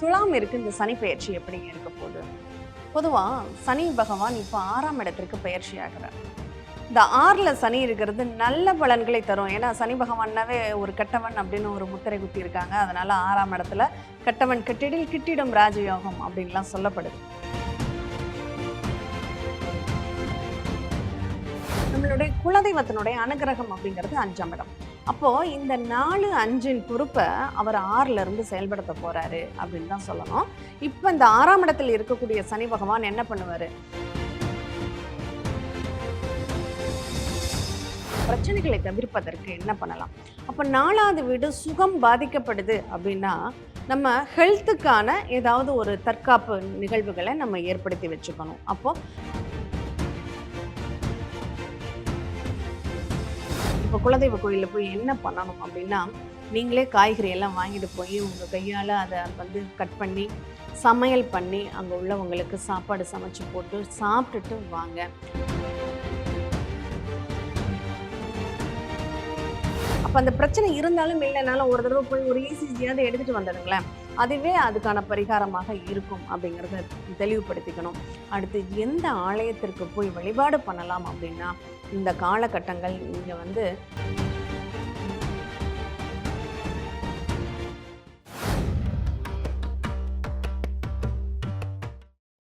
துலாம் இருக்கு இந்த சனி பெயர்ச்சி எப்படி இருக்க போகுது? பொதுவா சனி பகவான் இப்போ ஆறாம் இடத்திற்கு பெயர்ச்சி ஆகிறார். இந்த ஆறுல சனி இருக்கிறது நல்ல பலன்களை தரும். ஏன்னா சனி பகவான்னாவே ஒரு கட்டவன் அப்படின்னு ஒரு முத்திரை குத்தி இருக்காங்க. அதனால ஆறாம் இடத்துல கட்டவன் கெட்டிடில் கிட்டிடும் ராஜயோகம் அப்படின்லாம் சொல்லப்படுது. நம்மளுடைய குலதெய்வத்தினுடைய அனுகிரகம் அப்படிங்கிறது அஞ்சாம் இடம். அப்போது இந்த நாலு அஞ்சின் பொறுப்பை அவர் ஆறிலிருந்து செயல்படுத்த போகிறாரு அப்படின்னு தான் சொல்லணும். இப்போ இந்த ஆறாம் இடத்தில் இருக்கக்கூடிய சனி பகவான் என்ன பண்ணுவார்? பிரச்சனைகளை தவிர்ப்பதற்கு என்ன பண்ணலாம்? அப்போ நாலாவது வீடு சுகம் பாதிக்கப்படுது அப்படின்னா நம்ம ஹெல்த்துக்கான ஏதாவது ஒரு தற்காப்பு நிகழ்வுகளை நம்ம ஏற்படுத்தி வச்சுக்கணும். அப்போது இப்போ குலதெய்வ கோயிலில் போய் என்ன பண்ணணும் அப்படின்னா நீங்களே காய்கறி எல்லாம் வாங்கிட்டு போய் உங்கள் கையால் அதை வந்து கட் பண்ணி சமையல் பண்ணி அங்கே உள்ளவங்களுக்கு சாப்பாடு சமைச்சு போட்டு சாப்பிட்டுட்டு வாங்க. அப்போ அந்த பிரச்சனை இருந்தாலும் இல்லைனாலும் ஒரு தடவை போய் ஒரு ஈசிஜியாவது எடுத்துகிட்டு வந்துடுங்களேன். அதுவே அதுக்கான பரிகாரமாக இருக்கும் அப்படிங்கிறத தெளிவுபடுத்திக்கணும். அடுத்து எந்த ஆலயத்திற்கு போய் வழிபாடு பண்ணலாம் அப்படின்னா இந்த காலகட்டங்கள் இங்கே வந்து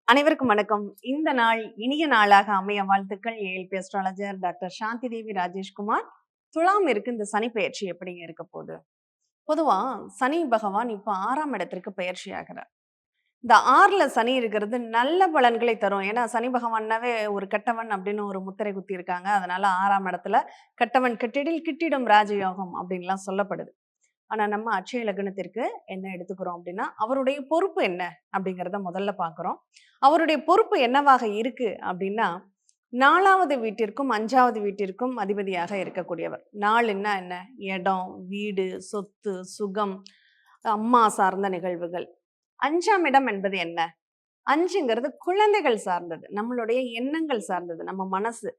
அனைவருக்கும் வணக்கம். இந்த நாள் இனிய நாளாக அமைய வாழ்த்துக்கள். ALP astrologer doctor Shanthi Devi Rajeshkumar. துலாம் இருக்கு இந்த சனி பயிற்சி எப்படிங்க இருக்க போகுது? பொதுவா சனி பகவான் இப்போ ஆறாம் இடத்திற்கு பயிற்சி ஆகிறார். இந்த ஆறில் சனி இருக்கிறது நல்ல பலன்களை தரும். ஏன்னா சனி பகவான்னாவே ஒரு கெட்டவன் அப்படின்னு ஒரு முத்திரை குத்தி இருக்காங்க அதனால ஆறாம் இடத்துல கெட்டவன் கெட்டிடில் கிட்டிடும் ராஜயோகம் அப்படின்லாம் சொல்லப்படுது. ஆனால் நம்ம அட்சய லக்னத்திற்கு என்ன எடுத்துக்கிறோம் அப்படின்னா அவருடைய பொறுப்பு என்ன அப்படிங்கிறத முதல்ல பார்க்குறோம். அவருடைய பொறுப்பு என்னவாக இருக்கு அப்படின்னா நாலாவது வீட்டிற்கும் அஞ்சாவது வீட்டிற்கும் அதிபதியாக இருக்கக்கூடியவர். நாள் என்ன என்ன? இடம் வீடு சொத்து சுகம் அம்மா சார்ந்த நிகழ்வுகள். அஞ்சாம் இடம் என்பது என்ன? அஞ்சுங்கிறது குழந்தைகள் சார்ந்தது. நம்மளுடைய எண்ணங்கள் சார்ந்தது. நம்ம மனசு.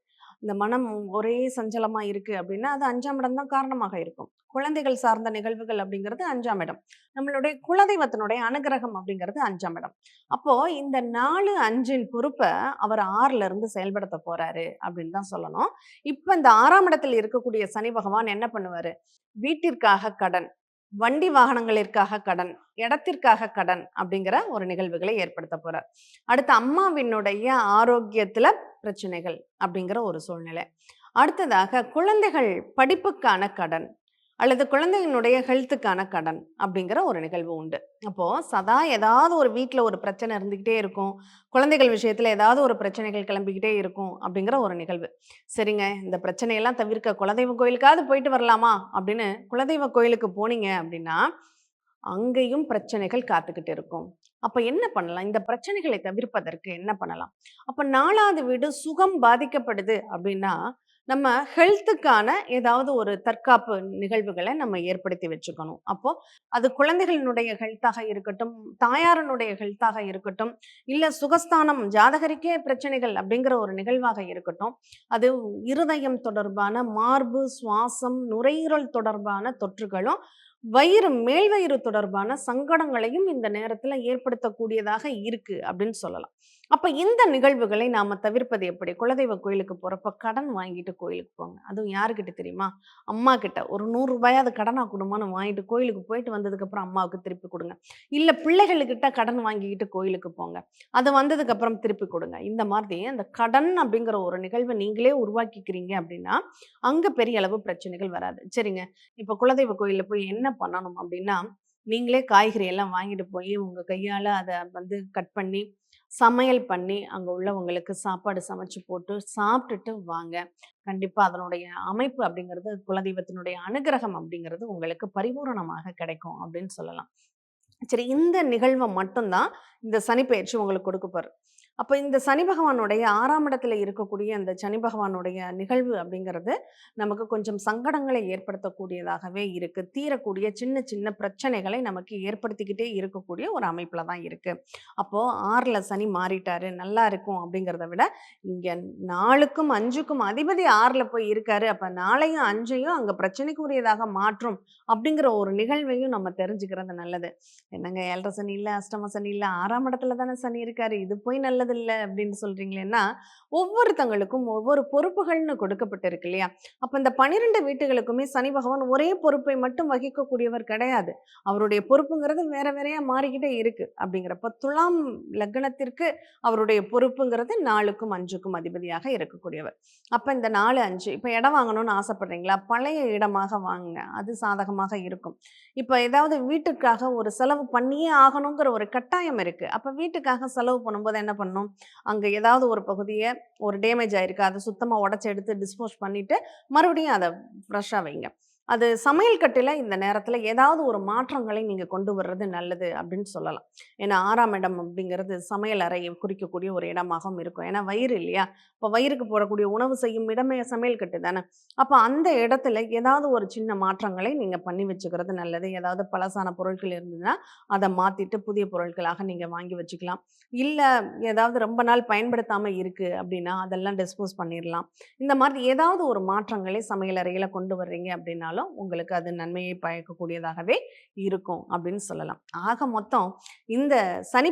இந்த மனம் ஒரே சஞ்சலமா இருக்கு அப்படின்னா அது அஞ்சாம் இடம் தான் காரணமாக இருக்கும். குழந்தைகள் சார்ந்த நிகழ்வுகள் அப்படிங்கிறது அஞ்சாம் இடம். நம்மளுடைய குலதெய்வத்தினுடைய அனுகிரகம் அப்படிங்கிறது அஞ்சாம் இடம். அப்போ இந்த நாலு அஞ்சின் பொறுப்பை அவர் ஆறுல இருந்து செயல்படுத்த போறாரு அப்படின்னு தான் சொல்லணும். இப்ப இந்த ஆறாம் இடத்தில் இருக்கக்கூடிய சனி பகவான் என்ன பண்ணுவாரு? வீட்டிற்காக கடன். வண்டி வாகனங்களிற்காக கடன் இடத்திற்காக கடன் அப்படிங்கிற ஒரு நிகழ்வுகளை ஏற்படுத்த போறார். அடுத்து அம்மாவினுடைய ஆரோக்கியத்துல பிரச்சனைகள் அப்படிங்கிற ஒரு சூழ்நிலை. அடுத்ததாக குழந்தைகள் படிப்புக்கான கடன் அல்லது குழந்தையினுடைய ஹெல்த்துக்கான கடன் அப்படிங்கிற ஒரு நிகழ்வு உண்டு. அப்போது சதா ஏதாவது ஒரு வீட்டில் ஒரு பிரச்சனை இருந்துக்கிட்டே இருக்கும். குழந்தைகள் விஷயத்தில் ஏதாவது ஒரு பிரச்சனைகள் கிளம்பிக்கிட்டே இருக்கும் அப்படிங்கிற ஒரு நிகழ்வு. சரிங்க இந்த பிரச்சனையெல்லாம் தவிர்க்க குலதெய்வ கோயிலுக்காவது போயிட்டு வரலாமா அப்படின்னு குலதெய்வ கோயிலுக்கு போனீங்க அப்படின்னா அங்கேயும் பிரச்சனைகள் காத்துக்கிட்டு இருக்கும். அப்போ என்ன பண்ணலாம்? இந்த பிரச்சனைகளை தவிர்ப்பதற்கு என்ன பண்ணலாம்? அப்போ நாலாவது வீடு சுகம் பாதிக்கப்படுது அப்படின்னா நம்ம ஹெல்த்துக்கான ஏதாவது ஒரு தற்காப்பு நிகழ்வுகளை நம்ம ஏற்படுத்தி வச்சுக்கணும். அப்போ அது குழந்தைகளினுடைய ஹெல்த்தாக இருக்கட்டும் தாயாரனுடைய ஹெல்த்தாக இருக்கட்டும் இல்லை சுகஸ்தானம் ஜாதகரிக்கே பிரச்சனைகள் அப்படிங்கிற ஒரு நிகழ்வாக இருக்கட்டும் அது இருதயம் தொடர்பான மார்பு சுவாசம் நுரையீரல் தொடர்பான தொற்றுகளும் வயிறு மேல் வயிறு தொடர்பான சங்கடங்களையும் இந்த நேரத்தில் ஏற்படுத்தக்கூடியதாக இருக்கு அப்படின்னு சொல்லலாம். அப்போ இந்த நிகழ்வுகளை நாம தவிர்ப்பது எப்படி? குலதெய்வ கோயிலுக்கு போறப்ப கடன் வாங்கிட்டு கோயிலுக்கு போங்க. அதுவும் யாருக்கிட்ட தெரியுமா? அம்மா கிட்ட. ஒரு நூறு ரூபாயாவது கடனா கொடுமான்னு வாங்கிட்டு கோயிலுக்கு போயிட்டு வந்ததுக்கப்புறம் அம்மாவுக்கு திருப்பி கொடுங்க. இல்லை பிள்ளைகளுக்கிட்ட கடன் வாங்கிக்கிட்டு கோயிலுக்கு போங்க. அது வந்ததுக்கப்புறம் திருப்பி கொடுங்க. இந்த மாதிரி அந்த கடன் அப்படிங்கிற ஒரு நிகழ்வை நீங்களே உருவாக்கிக்கிறீங்க அப்படின்னா அங்கே பெரிய அளவு பிரச்சனைகள் வராது. சரிங்க. இப்போ குலதெய்வ கோயிலில் போய் என்ன பண்ணணும் அப்படின்னா நீங்களே காய்கறி எல்லாம் வாங்கிட்டு போய் உங்க கையால அதை வந்து கட் பண்ணி சமையல் பண்ணி அங்க உள்ளவங்களுக்கு சாப்பாடு சமைச்சு போட்டு சாப்பிட்டுட்டு வாங்க. கண்டிப்பா அதனுடைய அமைப்பு அப்படிங்கிறது குலதெய்வத்தினுடைய அனுகிரகம் அப்படிங்கிறது உங்களுக்கு பரிபூரணமாக கிடைக்கும் அப்படின்னு சொல்லலாம். சரி இந்த நிகழ்வை மட்டும்தான் இந்த சனி பயிற்சி உங்களுக்கு கொடுக்க போறாரு அப்போ இந்த சனி பகவானுடைய ஆறாம் இடத்துல இருக்கக்கூடிய அந்த சனி பகவானுடைய நிகழ்வு அப்படிங்கிறது, நமக்கு கொஞ்சம் சங்கடங்களை ஏற்படுத்தக்கூடியதாகவே இருக்குது தீரக்கூடிய சின்ன சின்ன பிரச்சனைகளை நமக்கு ஏற்படுத்திக்கிட்டே இருக்கக்கூடிய ஒரு அமைப்பில் தான் இருக்குது அப்போது ஆறில் சனி மாறிட்டாரு, நல்லா இருக்கும் அப்படிங்கிறத விட, இங்கே நாலுக்கும் அஞ்சுக்கும் அதிபதி ஆறில் போய் இருக்காரு. அப்போ நாளையும் அஞ்சையும் அங்கே பிரச்சனைக்குரியதாக மாற்றும் அப்படிங்கிற ஒரு நிகழ்வையும் நம்ம தெரிஞ்சுக்கிறது நல்லது. என்னங்க ஏழரை சனி இல்லை அஷ்டம சனி இல்லை ஆறாம் இடத்துல தானே சனி இருக்காரு. இது போய் நல்லதில்ல அப்படின்னு சொல்றீங்களேன்னா, ஒவ்வொருத்தங்களுக்கும் ஒவ்வொரு பொறுப்புகள்னு கொடுக்கப்பட்டிருக்கு இல்லையா? அப்ப இந்த 12 வீட்டுகளுக்குமே சனி பகவான் ஒரே பொறுப்பை மட்டும் வகிக்கக்கூடியவர் கிடையாது. அவருடைய பொறுப்புங்கிறது வேற வேறையா மாறிக்கிட்டே இருக்கு. அப்படிங்கிறப்ப துலாம் லக்னத்திற்கு அவருடைய பொறுப்புங்கிறது 4க்கும் 5க்கும் அதிபதியாக இருக்கக்கூடியவர். அப்ப இந்த 4, 5 இப்ப இடம் வாங்கணும்னு ஆசைப்படுறீங்களா? பழைய இடமாக வாங்குங்க. அது சாதகமாக இருக்கும். இப்ப ஏதாவது வீட்டுக்காக ஒரு செலவு பண்ணியே ஆகணுங்கிற ஒரு கட்டாயம் இருக்கு. அப்ப வீட்டுக்காக செலவு பண்ணும்போது என்ன பண்ணணும்? அங்கே ஏதாவது ஒரு பகுதியை ஒரு டேமேஜ் ஆயிருக்கு. அதை சுத்தமாக உடச்சி எடுத்து டிஸ்போஸ் பண்ணிவிட்டு மறுபடியும் அதை ஃப்ரெஷ்ஷாக வைங்க. அது சமையல் கட்டில இந்த நேரத்தில் ஏதாவது ஒரு மாற்றங்களை நீங்கள் கொண்டு வர்றது நல்லது அப்படின்னு சொல்லலாம். ஏன்னா ஆறாம் இடம் அப்படிங்கிறது சமையல் அறையை குறிக்கக்கூடிய ஒரு இடமாகவும் இருக்கும். ஏன்னா வயிறு இல்லையா? இப்போ வயிறுக்கு போடக்கூடிய உணவு செய்யும் இடமே சமையல் கட்டு தானே. அப்போ அந்த இடத்துல ஏதாவது ஒரு சின்ன மாற்றங்களை நீங்கள் பண்ணி வச்சுக்கிறது நல்லது. ஏதாவது பழசான பொருட்கள் இருந்ததுன்னா, அதை மாற்றிட்டு புதிய பொருட்களாக நீங்கள் வாங்கி வச்சுக்கலாம். இல்லை ஏதாவது ரொம்ப நாள் பயன்படுத்தாமல் இருக்குது அப்படின்னா, அதெல்லாம் டிஸ்போஸ் பண்ணிடலாம் இந்த மாதிரி ஏதாவது ஒரு மாற்றங்களை சமையல் அறையில் கொண்டு வர்றீங்க அப்படின்னாலும், உங்களுக்கு அது நன்மையை பயக்கக்கூடியதாகவே இருக்கும் அப்படின்னு சொல்லலாம். ஆக மொத்தம் இந்த சனி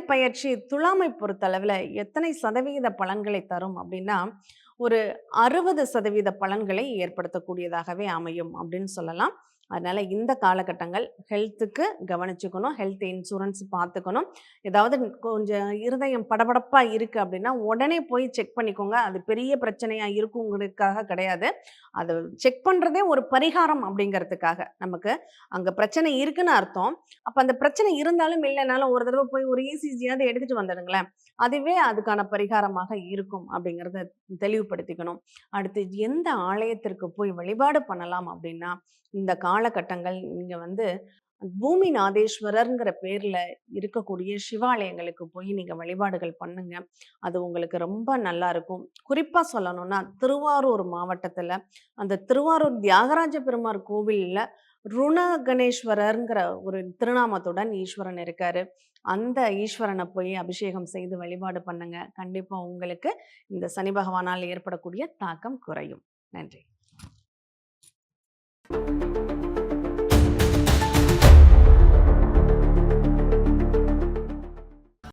துலாமை பொறுத்தளவில் எத்தனை சதவீத பலன்களை தரும் அப்படின்னா, ஒரு 60% பலன்களை ஏற்படுத்தக்கூடியதாகவே அமையும் அப்படின்னு சொல்லலாம். அதனால் இந்த காலகட்டங்கள் ஹெல்த்துக்கு கவனிச்சுக்கணும். ஹெல்த் இன்சூரன்ஸ் பார்த்துக்கணும். ஏதாவது கொஞ்சம் இருதயம் படபடப்பாக இருக்குது அப்படின்னா, உடனே போய் செக் பண்ணிக்கோங்க. அது பெரிய பிரச்சனையாக இருக்குங்கிறதுக்காக கிடையாது. அது செக் பண்ணுறதே ஒரு பரிகாரம் அப்படிங்கிறதுக்காக. நமக்கு அங்கே பிரச்சனை இருக்குன்னு அர்த்தம். அப்போ அந்த பிரச்சனை இருந்தாலும் இல்லைனாலும் ஒரு தடவை போய் ஒரு ஈசிஜியாவது எடுத்துகிட்டு வந்துடுங்களேன். அதுவே அதுக்கான பரிகாரமாக இருக்கும் அப்படிங்கிறத தெளிவுபடுத்திக்கணும். அடுத்து எந்த ஆலயத்திற்கு போய் வழிபாடு பண்ணலாம் அப்படின்னா, இந்த காலகட்டங்கள் நீங்க வந்து பூமி நாதேஸ்வரர்ங்கிற பேர்ல இருக்கக்கூடிய சிவாலயங்களுக்கு போய் நீங்க வழிபாடுகள் பண்ணுங்க. அது உங்களுக்கு ரொம்ப நல்லா இருக்கும். குறிப்பா சொல்லணும்னா, திருவாரூர் மாவட்டத்துல அந்த திருவாரூர் தியாகராஜ பெருமாள் கோவிலில் ருண கணேஸ்வரருங்கிற ஒரு திருநாமத்துடன் ஈஸ்வரன் இருக்காரு. அந்த ஈஸ்வரனை போய் அபிஷேகம் செய்து வழிபாடு பண்ணுங்க. கண்டிப்பா உங்களுக்கு இந்த சனி பகவானால் ஏற்படக்கூடிய தாக்கம் குறையும். நன்றி.